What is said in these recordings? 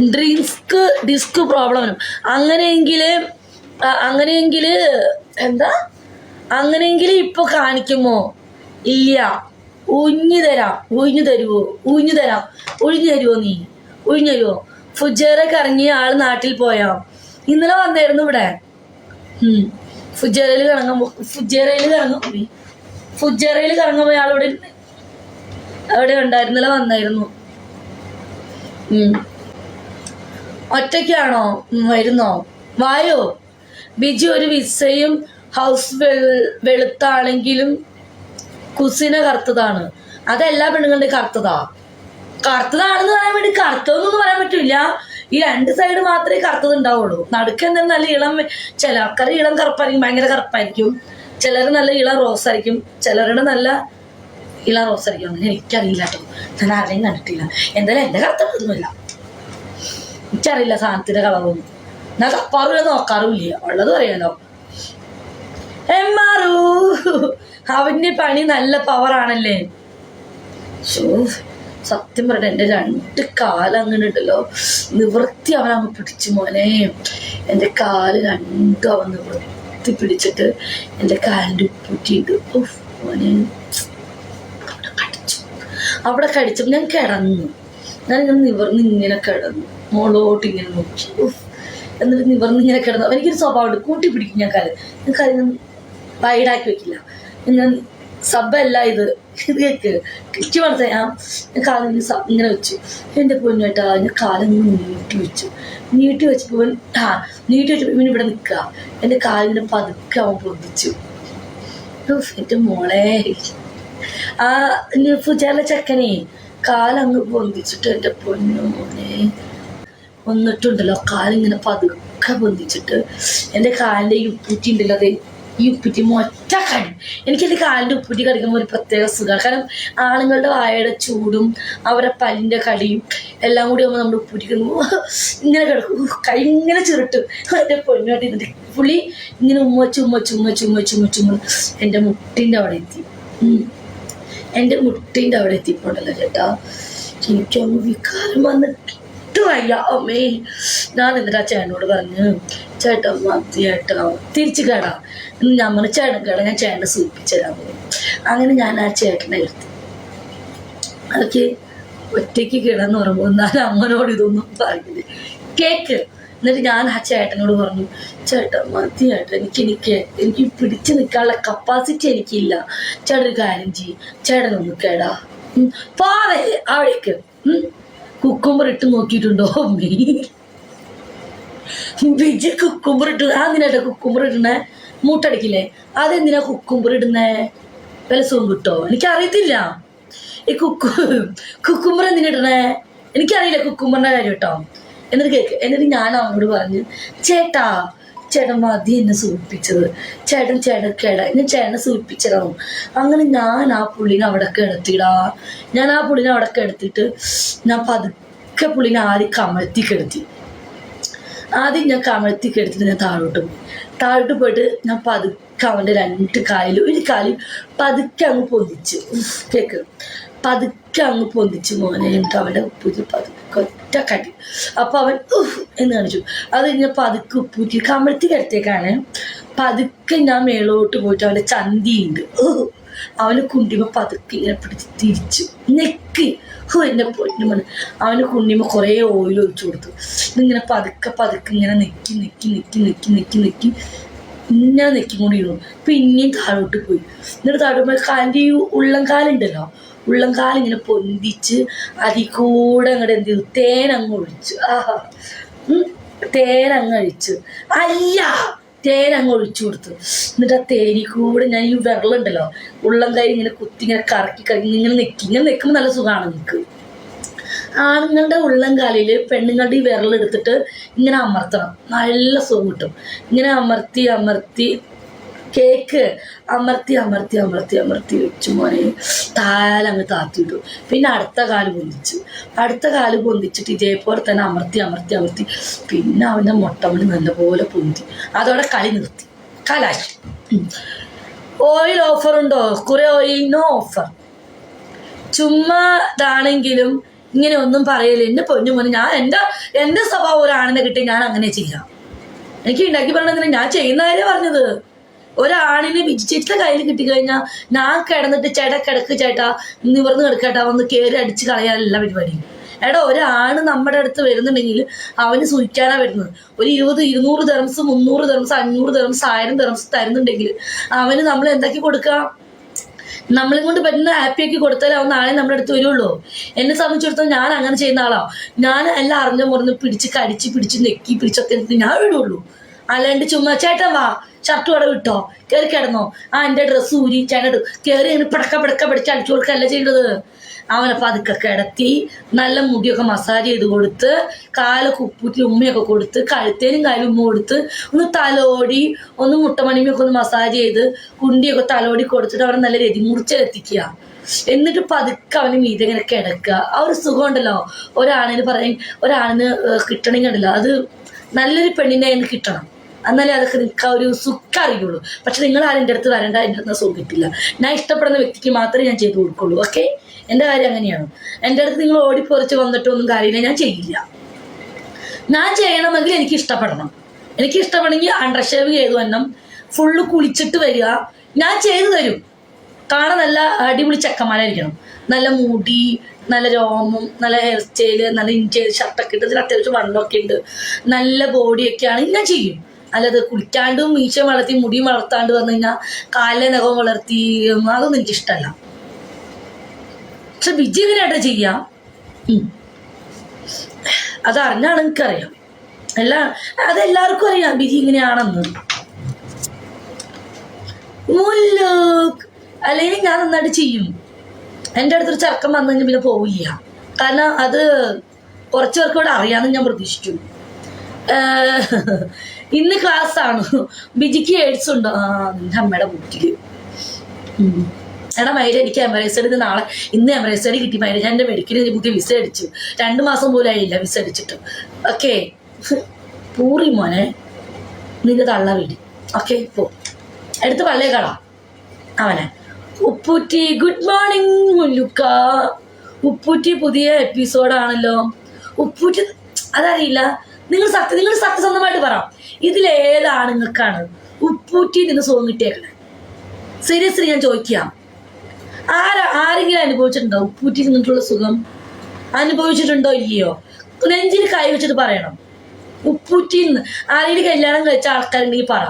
Disk disk problem വരും അങ്ങനെയെങ്കിൽ അങ്ങനെയെങ്കിൽ എന്താ? അങ്ങനെയെങ്കിൽ ഇപ്പോൾ കാണിക്കുമോ? ഇല്ല. ഉഴിഞ്ഞു തരാം. ഉഴിഞ്ഞു തരുവോ? ഉഴിഞ്ഞു തരാം. ഉഴിഞ്ഞു തരുവോ നീ? ഉഴിഞ്ഞു തരുമോ ഫുജേറെ കറങ്ങി ആൾ നാട്ടിൽ പോയോ. ഇന്നലെ വന്നായിരുന്നു ഇവിടെ. ഫുജേറയിൽ കറങ്ങാൻ ഫുജേറയിൽ കറങ്ങാൻ പോയി. ഫുജേറയിൽ കറങ്ങാൻ പോയ ആളിവിടെ. അവിടെ ഉണ്ടായിരുന്നില്ല വന്നായിരുന്നു. ഒറ്റയ്ക്കാണോ? വരുന്നോ? വായോ? ബിജു ഒരു വിസയും ഹൗസ് വെളുത്താണെങ്കിലും കുസിന കറുത്തതാണ്. അതെല്ലാ പെണ്ണുങ്ങളുടെ കറുത്തതാ. കറുത്തതാണെന്ന് പറയാൻ വേണ്ടി കറുത്തതെന്നൊന്നും പറയാൻ പറ്റില്ല. ഈ രണ്ട് സൈഡ് മാത്രമേ കറുത്തത് ഉണ്ടാവുള്ളൂ. നടുക്ക് എന്തായാലും നല്ല ഇളം ചില ആൾക്കാർ ഇളം കറുപ്പായിരിക്കും ഭയങ്കര കറുപ്പായിരിക്കും. ചിലർ നല്ല ഇളം റോസ് ആയിരിക്കും. ചിലരുടെ നല്ല ഇളം റോസ് ആയിരിക്കും. അങ്ങനെ എനിക്കറിയില്ല കേട്ടോ. ഞാൻ ആരെയും കണ്ടിട്ടില്ല. എന്തായാലും എന്റെ കറുത്തൊന്നുമില്ല എനിക്കറിയില്ല സാധനത്തിന്റെ കളറൊന്നും ഞാൻ തപ്പാറില്ല നോക്കാറുമില്ല ഉള്ളത് പറയണോ എമ്മാറു അവന്റെ പണി നല്ല പവറാണല്ലേ ശോ സത്യം പറയട്ടെ എന്റെ രണ്ട് കാൽ അങ്ങനെ ഉണ്ടല്ലോ. നിവൃത്തി അവൻ അങ്ങ് പിടിച്ചു മോനെ. എന്റെ കാൽ രണ്ടും അവൻ നിവൃത്തി പിടിച്ചിട്ട് എന്റെ കാലിന്റെ ഉപ്പൂറ്റിയിട്ട് മോനെ. അവിടെ കടിച്ചു. അവിടെ കടിച്ചപ്പോൾ ഞാൻ കിടന്നു. ഞാൻ ഇങ്ങനെ നിവർന്ന് ഇങ്ങനെ കിടന്നു. മോളോട്ട് ഇങ്ങനെ നോക്കി. എന്നിട്ട് നിവർന്ന് ഇങ്ങനെ കിടന്നു. എനിക്കൊരു സ്വഭാവമുണ്ട് കൂട്ടി പിടിക്കും ഞാൻ കാൽ. ഞാൻ കാര്യം വൈഡാക്കി വെക്കില്ല. ഞാൻ സബല്ല ഇത്. ഇത് കേക്ക്. കിച്ചു വളർത്ത ഞാൻ ഞാൻ സബ് ഇങ്ങനെ വെച്ചു. എന്റെ പൊന്നുമായിട്ടാ ഞാൻ കാലിങ്ങനെ നീട്ടി വെച്ചു. നീട്ടി വെച്ചപ്പോൾ ആ നീട്ടി വെച്ചപ്പോൾ ഇവൻ ഇവിടെ നിൽക്കുക എന്റെ കാലിനെ പതുക്കെ അവൻ പൊതിച്ചു എന്റെ മോളെ. ആ ഫുജാല ചെക്കനെ. കാലങ്ങ് പൊന്തിച്ചിട്ട് എന്റെ പൊന്നു മോനെ. വന്നിട്ടുണ്ടല്ലോ കാലിങ്ങനെ പതുക്കെ പൊന്തിച്ചിട്ട്. എന്റെ കാലിന്റെ ഉപ്പൂറ്റി ഉണ്ടല്ലോ അതെ ഈ ഉപ്പൂറ്റി മൊറ്റ കടി എനിക്ക് എന്റെ കാലിന്റെ ഉപ്പൂറ്റി കടിക്കുമ്പോൾ ഒരു പ്രത്യേക സുഖമാണ്. കാരണം ആണുങ്ങളുടെ വായയുടെ ചൂടും അവരെ പല്ലിന്റെ കടിയും എല്ലാം കൂടി ആകുമ്പോൾ നമ്മുടെ ഉപ്പൂറ്റി ഇങ്ങനെ കിടക്കും. കൈ ഇങ്ങനെ ചുരുട്ട് എന്റെ പൊന്നോട്ട് ഇരുന്നിട്ട് പുളി ഇങ്ങനെ ഉമ്മ ചുമ്മ ചുമ്മ ചുമ്മ ചുമ്മ ചുമ്മ എന്റെ മുട്ടിന്റെ അവിടെ എത്തി. എന്റെ മുട്ടിന്റെ അവിടെ എത്തിപ്പോണ്ടല്ലോ ചേട്ടാ. എനിക്കൊന്ന് വികാരം വന്നിട്ട് വയ്യ അമ്മേ ഞാൻ എന്നിട്ട് ആ ചേട്ടനോട് പറഞ്ഞു ചേട്ടൻ മതി ചേട്ടാ. തിരിച്ചു കേടാ. പറഞ്ഞു ചേട്ടൻ കേടാ. ഞാൻ ചേട്ടനെ സൂപ്പിച്ചതാ അങ്ങനെ ഞാൻ ആ ചേട്ടനെ എടുത്തു. അതൊക്കെ ഒറ്റയ്ക്ക് കിടന്ന് പറയുമ്പോൾ ഞാൻ അമ്മനോട് ഇതൊന്നും പറയുന്നത് കേക്ക്. എന്നിട്ട് ഞാൻ ആ ചേട്ടനോട് പറഞ്ഞു ചേട്ടാ മതി ചേട്ടാ എനിക്ക് എനിക്ക് എനിക്ക് പിടിച്ചു നിൽക്കാനുള്ള കപ്പാസിറ്റി എനിക്കില്ല. ചേട്ടൻ ഒരു കാര്യം ചെയ്യും ചേട്ടൻ ഒന്ന് കേടാ. പാവേ അവിടേക്ക്. കുക്കുമ്പർ ഇട്ട് നോക്കിയിട്ടുണ്ടോ അമ്മേ? ബിജി കുക്കുമ്പർ ഇട്ട്. അതെന്തിനാ കുക്കുമ്പർ ഇടണേ മൂട്ടടിക്കില്ലേ? അതെന്തിനാ കുക്കുമ്പർ ഇടുന്നേ? വില സുഖം കിട്ടോ? എനിക്കറിയത്തില്ല. ഈ കുക്കു കുക്കുമ്പർ എന്തിനാ ഇടണേ എനിക്കറിയില്ല കുക്കുമ്പറിന്റെ കാര്യം കേട്ടോ. എന്നിട്ട് കേക്ക്. എന്നിട്ട് ഞാൻ അവനോട് പറഞ്ഞു ചേട്ടാ ചേട്ടൻ മതി എന്നെ സൂചിപ്പിച്ചത്. ചേട്ടൻ ചേട്ടൻ കേട ഞാൻ ചേട്ടനെ സൂചിപ്പിച്ചതാവും. അങ്ങനെ ഞാൻ ആ പുള്ളിനെ അവിടെ കിടത്തിടാ ഞാൻ ആ പുള്ളിനെ അവിടെ കിടത്തിയിട്ട് ഞാൻ പതുക്കെ പുള്ളിനെ ആദ്യം കമഴ്ത്തി കിടത്തി ആദ്യം ഞാൻ കമഴ്ത്തി കിടത്തിട്ട് ഞാൻ താഴോട്ട് പോയി. താഴോട്ട് പോയിട്ട് ഞാൻ പതുക്കെ അവന്റെ രണ്ട് കാലിൽ ഒരു കാലിൽ പതുക്കെ അങ്ങ് പൊതിച്ച് കേക്ക്. പതുക്കെ അങ്ങ് പൊന്തിച്ചു മോനെ. എന്നിട്ട് അവന്റെ ഉപ്പൂറ്റി പതുക്കെ ഒറ്റ കടി. അപ്പോൾ അവൻ എന്ന് കാണിച്ചു. അത് കഴിഞ്ഞാൽ പതുക്കെ ഉപ്പൂറ്റി കമഴ്ത്തി കിടത്തേക്കാണ് പതുക്കെ ഞാൻ മേളോട്ട് പോയിട്ട് അവന്റെ ചന്തിയുണ്ട്. അവന് കുണ്ടിമ പതുക്കെ ഇങ്ങനെ പിടിച്ച് തിരിച്ചു നെക്ക് ഹോ എന്റെ പൊന്നു മോനെ. അവന് കുണ്ടിമ കുറേ ഓയിൽ ഒഴിച്ചു കൊടുത്തു. ഇതിങ്ങനെ പതുക്കെ പതുക്കെ ഇങ്ങനെ നെക്കി നെക്കി നെക്കി നെക്കി നെക്കി നെക്കി ഇങ്ങനെ നെക്കിക്കൊണ്ടിരുന്നു പിന്നെയും താഴോട്ട് പോയി. എന്നിട്ട് താഴോട്ട് പോയി. കാലിന്റെ ഈ ഉള്ളം കാലുണ്ടല്ലോ ഉള്ളം കാലിങ്ങനെ പൊന്തിച്ച് അതിൽ കൂടെ അങ്ങോട്ട് എന്ത് ചെയ്തു? തേനങ്ങ് ഒഴിച്ചു. ആഹാ. തേനങ്ങ് ഒഴിച്ചു അയ്യ! തേനങ്ങ് ഒഴിച്ചു കൊടുത്തു. എന്നിട്ട് ആ തേനി കൂടെ ഞാൻ ഈ വിരലുണ്ടല്ലോ ഉള്ളം കൈ ഇങ്ങനെ കുത്തി ഇങ്ങനെ കറക്കി കറക്കി ഇങ്ങനെ നെക്കി ഇങ്ങനെ നെക്കുമ്പോൾ നല്ല സുഖമാണ് നിൽക്ക് ആണുങ്ങളുടെ ഉള്ളം കാലിൽ പെണ്ണുങ്ങളുടെ ഈ വിരലെടുത്തിട്ട് ഇങ്ങനെ അമർത്തണം. നല്ല സുഖം കിട്ടും. ഇങ്ങനെ അമർത്തി അമർത്തി കേക്ക്. അമർത്തി അമർത്തി അമർത്തി അമർത്തി വെച്ചു മോനെ. താലങ്ങ് താത്തിട്ടു. പിന്നെ അടുത്ത കാൽ പൊന്തിച്ചു. അടുത്ത കാൽ പൊന്തിച്ചിട്ട് ഇതേപോലെ തന്നെ അമർത്തി അമർത്തി അമർത്തി. പിന്നെ അവന്റെ മുട്ടമണി നല്ലപോലെ പൊന്തി. അതോടെ കളി നിർത്തി. കലാശി. ഓയിൽ ഓഫർ ഉണ്ടോ? കുറെ ഓയിലിനോ ഓഫർ ചുമ്മാ ഇതാണെങ്കിലും ഇങ്ങനെ ഒന്നും പറയില്ല. എന്നെ പൊന്നു മോനെ ഞാൻ എന്റെ എന്റെ സ്വഭാവം ഒരാണിനെ കിട്ടി ഞാൻ അങ്ങനെ ചെയ്യാം. എനിക്ക് ഉണ്ടാക്കി പറഞ്ഞതിന് ഞാൻ ചെയ്യുന്ന കാര്യം പറഞ്ഞത്. ഒരാണിനെ വിജിച്ചിട്ട് കയ്യിൽ കിട്ടിക്കഴിഞ്ഞാൽ ഞാൻ കിടന്നിട്ട് ചേട്ടാ കിടക്ക് ചേട്ടാ നിവർന്ന് കിടക്കട്ടാ വന്ന് കയറി അടിച്ച് കളയാനല്ല പരിപാടി എടാ ഒരാണ് നമ്മുടെ അടുത്ത് വരുന്നുണ്ടെങ്കിൽ അവന് സൂചിക്കാനാ വരുന്നത്. ഒരു ഇരുപത് ഇരുന്നൂറ് തെറംസ് മുന്നൂറ് തെറംസ് അഞ്ഞൂറ് തെറംസ് ആയിരം തെറംസ് തരുന്നുണ്ടെങ്കിൽ അവന് നമ്മൾ എന്താക്കി കൊടുക്കാം? നമ്മളെ കൊണ്ട് പറ്റുന്ന ഹാപ്പി ആക്കി കൊടുത്താലേ അവൻ നാളെ നമ്മുടെ അടുത്ത് വരുള്ളൂ. എന്നെ സംബന്ധിച്ചിടത്തോളം ഞാൻ അങ്ങനെ ചെയ്യുന്ന ആളാ. ഞാൻ എല്ലാം അറിഞ്ഞ മുറിഞ്ഞ് പിടിച്ച് കടിച്ച് പിടിച്ച് നെക്കി പിടിച്ചൊക്കെ ഞാൻ വിടുള്ളൂ അല്ലാണ്ട് ചുമ്മാ ചേട്ടൻ വാ ഷർട്ട് കട വിട്ടോ കയറി കിടന്നോ. ആ എന്റെ ഡ്രസ്സ് ഊരി ചേട്ടൻ കയറി ഇങ്ങനെ പിടക്ക പിടക്ക പിടിച്ച് അടിച്ചു കൊടുക്കല്ല ചെയ്യേണ്ടത് അവനെ പതുക്കെ കിടത്തി നല്ല മുടിയൊക്കെ മസാജ് ചെയ്ത് കൊടുത്ത് കാലൊക്കെ ഉപ്പൂറ്റി ഉമ്മയൊക്കെ കൊടുത്ത് കഴുത്തേനും കാലും ഉമ്മ കൊടുത്ത് ഒന്ന് തലോടി ഒന്ന് മുട്ടമണിമയൊക്കെ ഒന്ന് മസാജ് ചെയ്ത് കുണ്ടിയൊക്കെ തലോടി കൊടുത്തിട്ട് അവനെ നല്ല രതി മുറിച്ചെത്തിക്കുക എന്നിട്ട് പതുക്കെ അവന് മീതെ ഇങ്ങനെ കിടക്കുക. ആ ഒരു സുഖമുണ്ടല്ലോ ഒരാണിന് പറയും ഒരാണിന് കിട്ടണമെങ്കിൽ ഉണ്ടല്ലോ. അത് നല്ലൊരു പെണ്ണിനെ അതിന് കിട്ടണം. എന്നാലേ അതൊക്കെ ആ ഒരു സുഖം അറിയുള്ളൂ. പക്ഷെ നിങ്ങൾ ആരും എന്റെ അടുത്ത് വരേണ്ട എന്റെ അടുത്ത് സുഖം ഞാൻ ഇഷ്ടപ്പെടുന്ന വ്യക്തിക്ക് മാത്രമേ ഞാൻ ചെയ്ത് കൊടുക്കുള്ളൂ ഓക്കെ എന്റെ കാര്യം അങ്ങനെയാണ്. എന്റെ അടുത്ത് നിങ്ങൾ ഓടിപ്പൊറിച്ച് വന്നിട്ടൊന്നും കാര്യമില്ല ഞാൻ ചെയ്യില്ല. ഞാൻ ചെയ്യണമെങ്കിൽ എനിക്ക് ഇഷ്ടപ്പെടണം. എനിക്ക് ഇഷ്ടപ്പെടണമെങ്കിൽ അണ്ടർ ഷേവ് ചെയ്തു വരണം. ഫുള്ള് കുളിച്ചിട്ട് വരിക. ഞാൻ ചെയ്തു തരും. കാണാൻ നല്ല അടിപൊളി ചെക്കന്മാരായിരിക്കണം. നല്ല മുടി നല്ല രോമം നല്ല ഹെയർ സ്റ്റൈൽ നല്ല ഇഞ്ചി ഷർട്ടൊക്കെ ഇട്ട് ഇതിന് അത്യാവശ്യം വണ്ണമൊക്കെ ഉണ്ട്. നല്ല ബോഡിയൊക്കെ ആണ് ഞാൻ ചെയ്യും. അല്ലാതെ കുളിക്കാണ്ടും മീശ വളർത്തി മുടിയും വളർത്താണ്ട് വന്നു കഴിഞ്ഞാൽ കാലിലെ നഖം വളർത്തി അതൊന്നും എനിക്ക് ഇഷ്ടമല്ല. പക്ഷെ വിജയകരമായിട്ട് ചെയ്യാം. അതറിഞ്ഞാണ് എനിക്കറിയാം. എല്ലാ അതെല്ലാവർക്കും അറിയാം ബിജി ഇങ്ങനെയാണെന്ന്. അല്ലെങ്കിൽ ഞാൻ നന്നായിട്ട് ചെയ്യും. എന്റെ അടുത്തൊരു ചർക്കം വന്നു കഴിഞ്ഞാൽ പിന്നെ പോവില്ല. കാരണം അത് കുറച്ച് പേർക്ക് ഇവിടെ അറിയാമെന്ന് ഞാൻ പ്രതീക്ഷിച്ചു. ഇന്ന് ക്ലാസ് ആണ്. ബിജിക്ക് എയ്ഡ്സ് ഉണ്ടോ. ആ നിന്റെ അമ്മയുടെ കുട്ടി. എടാ മൈര എനിക്ക് എമറേസ് ഇത് നാളെ ഇന്ന് എമറേസ് ഐഡി കിട്ടി മൈര. ഞാൻ എന്റെ മെഡിക്കൽ പുതിയ വിസ അടിച്ചു. രണ്ട് മാസം പോലും ആയില്ല വിസ അടിച്ചിട്ട്. ഓക്കെ. പൂറി മോനെ. നിന്റെ തള്ള വീട്. ഓക്കെ പോ. എടുത്ത് പള്ളിയേക്കാളാ കളാ. അവനെ. ഉപ്പൂറ്റി ഗുഡ് മോർണിംഗ് മുല്ലുക്ക. ഉപ്പൂറ്റി പുതിയ എപ്പിസോഡാണല്ലോ ഉപ്പൂറ്റി അതറിയില്ല. നിങ്ങൾ സത്യം നിങ്ങൾ സത്യസന്ധമായിട്ട് പറ. ഇതിലേതാണ് നിങ്ങൾക്കാണ് ഉപ്പൂറ്റി നിന്ന് സുഖം കിട്ടിയേക്കണേ സീരിയസ്ലി ഞാൻ ചോദിക്കാം. ആരാ ആരെങ്കിലും അനുഭവിച്ചിട്ടുണ്ടോ ഉപ്പൂറ്റി നിന്നിട്ടുള്ള സുഖം? അനുഭവിച്ചിട്ടുണ്ടോ ഇല്ലയോ? നെഞ്ചിൽ കൈ വെച്ചിട്ട് പറയണം. ഉപ്പൂറ്റി ആരെങ്കിലും കല്യാണം കഴിച്ച ആൾക്കാരുണ്ടെങ്കിൽ പറ.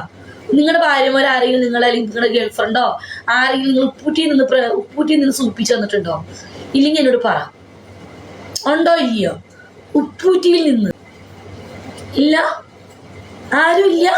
നിങ്ങളുടെ ഭാര്യമാർ ആരെങ്കിലും നിങ്ങളെ അല്ലെങ്കിൽ നിങ്ങളുടെ ഗേൾഫ്രണ്ടോ ആരെങ്കിലും നിങ്ങൾ ഉപ്പൂറ്റി നിന്ന് ഉപ്പൂറ്റി നിന്ന് സൂപ്പിച്ചു തന്നിട്ടുണ്ടോ ഇല്ലെങ്കിൽ എന്നോട് പറ. ഉണ്ടോ ഇല്ലയോ? ഉപ്പൂറ്റിയിൽ നിന്ന്. ഇല്ല? ആരും ഇല്ല?